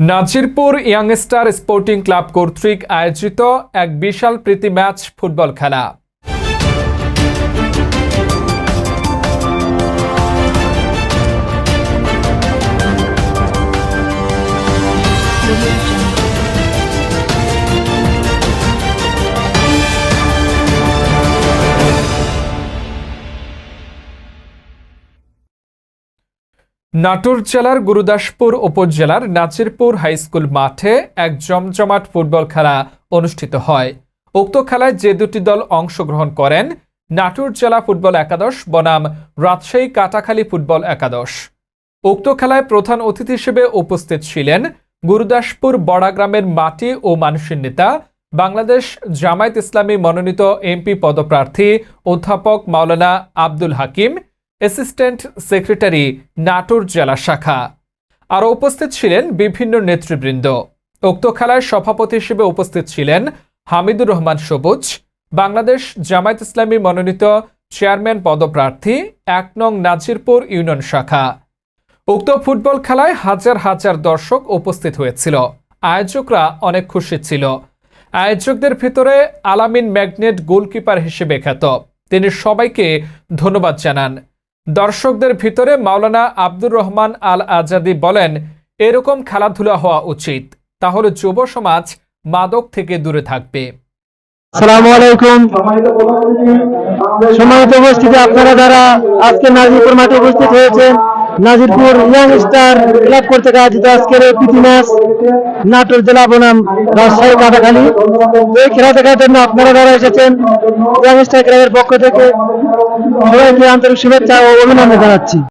Nazirpur youngster sporting club কর্তৃক আয়োজিত এক বিশাল প্রীতি ম্যাচ ফুটবল খেলা। নাটোর জেলার গুরুদাসপুর উপজেলার নাজিরপুর হাইস্কুল মাঠে এক জমজমাট ফুটবল খেলা অনুষ্ঠিত হয়। উক্ত খেলায় যে দুটি দল অংশগ্রহণ করেন, নাটোর জেলা ফুটবল একাদশ, বনাম রাজশাহী কাটাখালী ফুটবল একাদশ। উক্ত খেলায় প্রধান অতিথি হিসেবে উপস্থিত ছিলেন গুরুদাসপুর বড়াগ্রামের মাটি ও মানুষের নেতা, বাংলাদেশ জামায়াত ইসলামী মনোনীত এমপি পদপ্রার্থী অধ্যাপক মাওলানা আব্দুল হাকিম অ্যাসিস্ট্যান্ট সেক্রেটারি নাটোর জেলা শাখা। আরও উপস্থিত ছিলেন বিভিন্ন নেতৃবৃন্দ। উক্ত খেলায় সভাপতি হিসেবে উপস্থিত ছিলেন হামিদুর রহমান সবুজ, বাংলাদেশ জামায়াত ইসলামী মনোনীত চেয়ারম্যান পদপ্রার্থী এক নং নাজিরপুর ইউনিয়ন শাখা। উক্ত ফুটবল খেলায় হাজার হাজার দর্শক উপস্থিত হয়েছিল। আয়োজকরা অনেক খুশি ছিল। আয়োজকদের ভিতরে আলামিন ম্যাগনেট গোলকিপার হিসেবে খ্যাত। তিনি সবাইকে ধন্যবাদ জানান। দর্শকদের ভিতরে মাওলানা আব্দুর রহমান আল আজাদি বলেন, এরকম খেলাধুলা হওয়া উচিত। তাহলে যুব সমাজ মাদক থেকে দূরে থাকবে। আপনারা যারা আজকে নাজিপুর মাঠে উপস্থিত হয়েছেন নাজিরপুর ইয়াং স্টার ক্লাব করতে আয়োজিত আজকের এই প্রীতি ম্যাচ নাটোর জেলা বনাম রাজশাহী কাটাখালী এই খেলা দেখার জন্য আপনারা যারা এসেছেন ইয়াং স্টার ক্লাবের পক্ষ থেকে সবাইকে আন্তরিক শুভেচ্ছা ও অভিনন্দন জানাচ্ছি।